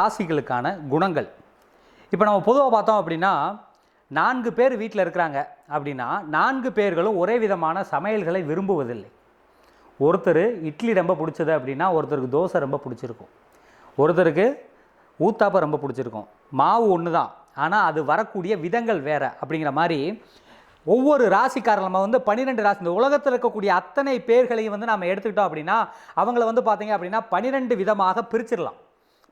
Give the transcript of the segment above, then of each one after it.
ராசிகளுக்கான குணங்கள். இப்போ நம்ம பொதுவாக பார்த்தோம் அப்படின்னா நான்கு பேர் வீட்டில் இருக்கிறாங்க அப்படின்னா நான்கு பேர்களும் ஒரே விதமான சமையல்களை விரும்புவதில்லை. ஒருத்தர் இட்லி ரொம்ப பிடிச்சது அப்படின்னா ஒருத்தருக்கு தோசை ரொம்ப பிடிச்சிருக்கும். ஒருத்தருக்கு ஊத்தாப்பம் ரொம்ப பிடிச்சிருக்கும். மாவு ஒன்று தான் ஆனால் அது வரக்கூடிய விதங்கள் வேறு அப்படிங்கிற மாதிரி ஒவ்வொரு ராசிக்காரர் நம்ம வந்து பன்னிரெண்டு ராசி இந்த உலகத்தில் இருக்கக்கூடிய அத்தனை பேர்களையும் வந்து நம்ம எடுத்துக்கிட்டோம் அப்படின்னா அவங்கள வந்து பார்த்திங்க அப்படின்னா பன்னிரெண்டு விதமாக பிரிச்சிடலாம்.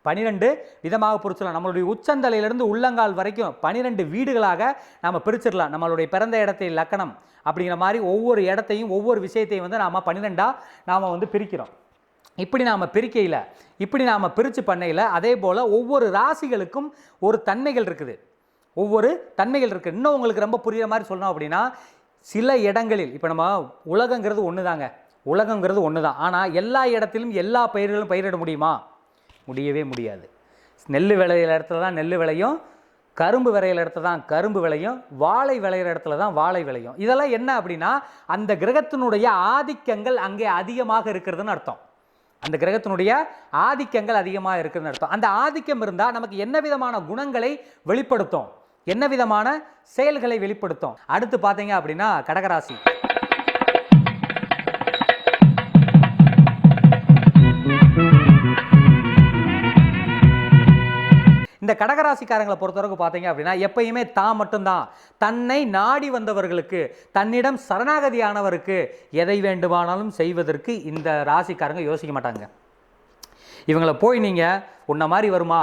பனிரெண்டு விதமாக பிரிச்சிடலாம் நம்மளுடைய உச்சந்தலையிலிருந்து உள்ளங்கால் வரைக்கும் பனிரெண்டு வீடுகளாக நம்ம பிரிச்சிடலாம். நம்மளுடைய பிறந்த இடத்தை லக்கணம் அப்படிங்கிற மாதிரி ஒவ்வொரு இடத்தையும் ஒவ்வொரு விஷயத்தையும் வந்து நாம் பன்னிரெண்டாக நாம் வந்து பிரிக்கிறோம். இப்படி நாம் பிரிக்கையில் இப்படி நாம் பிரித்து பண்ணையில் அதே போல் ஒவ்வொரு ராசிகளுக்கும் ஒரு தன்மைகள் இருக்குது. ஒவ்வொரு தன்மைகள் இருக்குது இன்னும் உங்களுக்கு ரொம்ப புரியுற மாதிரி சொல்லணும் அப்படின்னா சில இடங்களில் இப்போ நம்ம உலகங்கிறது ஒன்று தாங்க உலகங்கிறது ஒன்று தான் ஆனால் எல்லா இடத்திலும் எல்லா பயிர்களும் பயிரிட முடியுமா? முடியவே முடியாது. நெல் விளையிற இடத்துல தான் நெல் விளையும் கரும்பு விளையிற இடத்துல தான் கரும்பு விளையும் வாழை விளையிற இடத்துல தான் வாழை விளையும். இதெல்லாம் என்ன அப்படின்னா அந்த கிரகத்தினுடைய ஆதிக்கங்கள் அங்கே அதிகமாக இருக்கிறதுன்னு அர்த்தம். அந்த கிரகத்தினுடைய ஆதிக்கங்கள் அதிகமாக இருக்குதுன்னு அர்த்தம். அந்த ஆதிக்கம் இருந்தால் நமக்கு என்ன விதமான குணங்களை வெளிப்படுத்தும்? என்ன விதமான செயல்களை வெளிப்படுத்தும்? அடுத்து பார்த்தீங்க அப்படின்னா கடகராசி. கடகராசிக்காரங்களை பொறுத்தவரைக்கும் பார்த்தீங்க அப்படின்னா எப்பயுமே தான் மட்டும்தான். தன்னை நாடி வந்தவர்களுக்கு தன்னிடம் சரணாகதியானவருக்கு எதை வேண்டுமானாலும் செய்வதற்கு இந்த ராசிக்காரங்க யோசிக்க மாட்டாங்க. இவங்கள போய் நீங்கள் உன்ன மாதிரி வருமா?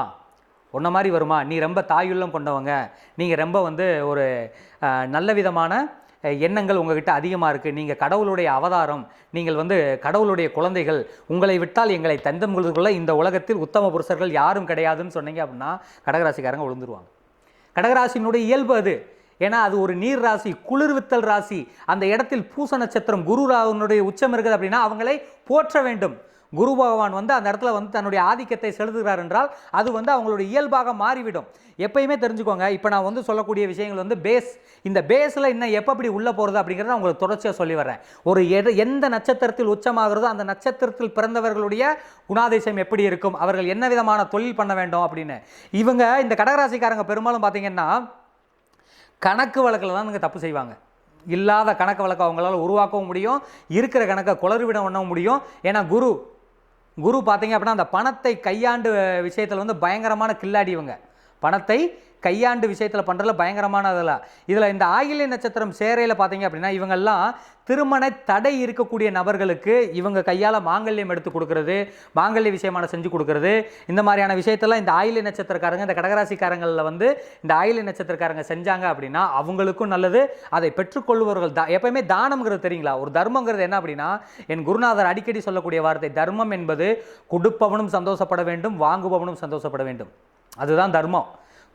உன்ன மாதிரி வருமா? நீ ரொம்ப தாயுள்ளம் கொண்டவங்க. நீங்கள் ரொம்ப வந்து ஒரு நல்ல விதமான எண்ணங்கள் உங்ககிட்ட அதிகமாக இருக்குது நீங்கள் கடவுளுடைய அவதாரம் நீங்கள் வந்து கடவுளுடைய குழந்தைகள் உங்களை விட்டால் எங்களை தந்தம் கொள்வதுக்குள்ள இந்த உலகத்தில் உத்தம புருஷர்கள் யாரும் கிடையாதுன்னு சொன்னீங்க அப்படின்னா கடகராசிக்காரங்க விழுந்துருவாங்க. கடகராசினுடைய இயல்பு அது. ஏன்னா அது ஒரு நீர் ராசி குளிர்வித்தல் ராசி. அந்த இடத்தில் பூச நட்சத்திரம் குரு ராவனுடைய உச்சம் இருக்குது அப்படின்னா அவங்களை போற்ற வேண்டும். குரு பகவான் வந்து அந்த இடத்துல வந்து தன்னுடைய ஆதிக்கத்தை செலுத்துகிறார் என்றால் அது வந்து அவங்களுடைய இயல்பாக மாறிவிடும். எப்பயுமே தெரிஞ்சுக்கோங்க இப்போ நான் வந்து சொல்லக்கூடிய விஷயங்கள் வந்து பேஸ் இந்த பேஸில் இன்னும் எப்போ அப்படி உள்ளே போகிறது அப்படிங்கிறத உங்களுக்கு தொடர்ச்சியாக சொல்லி வரேன் ஒரு எது எந்த நட்சத்திரத்தில் உச்சமாகிறதோ அந்த நட்சத்திரத்தில் பிறந்தவர்களுடைய குணாதிசயம் எப்படி இருக்கும்? அவர்கள் என்ன விதமான தொழில் பண்ண வேண்டும் அப்படின்னு. இவங்க இந்த கடகராசிக்காரங்க பெரும்பாலும் பார்த்தீங்கன்னா கணக்கு வழக்கில் தான் இங்கே தப்பு செய்வாங்க. இல்லாத கணக்கு வழக்கை அவங்களால உருவாக்கவும் முடியும் இருக்கிற கணக்கை குளறுவிட பண்ணவும் முடியும். ஏன்னா குரு குரு பார்த்தீங்க அப்படின்னா அந்த பணத்தை கையாண்டு விஷயத்தில் வந்து பயங்கரமான கில்லாடி இவங்க. பணத்தை கையாண்டு விஷயத்தில் பண்ணுறதுல பயங்கரமான அதில் இதில் இந்த ஆயில்ய நட்சத்திரம் சேரையில் பார்த்தீங்க அப்படின்னா இவங்கெல்லாம் திருமண தடை இருக்கக்கூடிய நபர்களுக்கு இவங்க கையால் மாங்கல்யம் எடுத்து கொடுக்கறது மாங்கல்ய விஷயமான செஞ்சு கொடுக்கறது இந்த மாதிரியான விஷயத்தெல்லாம் இந்த ஆயில்ய நட்சத்திரக்காரங்க இந்த கடகராசிக்காரங்களில் வந்து இந்த ஆயில்ய நட்சத்திரக்காரங்க செஞ்சாங்க அப்படின்னா அவங்களுக்கும் நல்லது அதை பெற்றுக்கொள்வர்கள் தா எப்பயுமே தானம்ங்கிறது தெரியுங்களா? ஒரு தர்மங்கிறது என்ன அப்படின்னா என் குருநாதர் அடிக்கடி சொல்லக்கூடிய வார்த்தை தர்மம் என்பது கொடுப்பவனும் சந்தோஷப்பட வேண்டும் வாங்குபவனும் சந்தோஷப்பட வேண்டும். அதுதான் தர்மம்.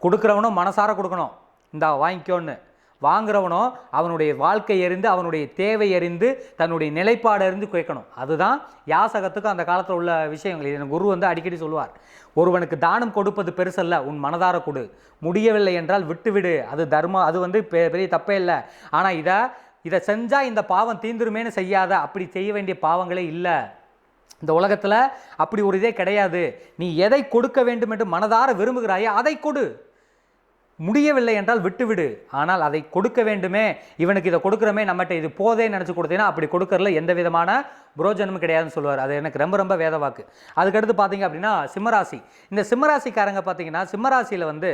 கொடுக்குறவனும் மனசார கொடுக்கணும். இந்தா வாங்கிக்கோன்னு. வாங்குறவனோ அவனுடைய வாழ்க்கை எறிந்து அவனுடைய தேவை அறிந்து தன்னுடைய நிலைப்பாடு அறிந்து கேட்கணும். அதுதான் யாசகத்துக்கு அந்த காலத்தில் உள்ள விஷயங்கள். இது என் குரு வந்து அடிக்கடி சொல்லுவார். ஒருவனுக்கு தானம் கொடுப்பது பெருசல்ல உன் மனதார கொடு. முடியவில்லை என்றால் விட்டுவிடு. அது தர்மம். அது வந்து பெ- பெரிய தப்பே இல்லை. ஆனால் இதை இதை செஞ்சால் இந்த பாவம் தீந்துருமேனு செய்யாத அப்படி செய்ய வேண்டிய பாவங்களே இல்லை. இந்த உலகத்தில் அப்படி ஒரு இதே கிடையாது. நீ எதை கொடுக்க வேண்டும் என்று மனதார விரும்புகிறாயோ அதை கொடு. முடியவில்லை என்றால் விட்டுவிடு. ஆனால் அதை கொடுக்க வேண்டுமே. இவனுக்கு இதை கொடுக்குறமே நம்மகிட்ட இது போதே நினச்சி கொடுத்தீங்கன்னா அப்படி கொடுக்கறதுல எந்த விதமான புரோஜனமும் கிடையாதுன்னு சொல்லுவார். அது எனக்கு ரொம்ப ரொம்ப வேதவாக்கு அதுக்கடுத்து பார்த்தீங்க அப்படின்னா சிம்மராசி. இந்த சிம்மராசிக்காரங்க பார்த்தீங்கன்னா சிம்மராசியில் வந்து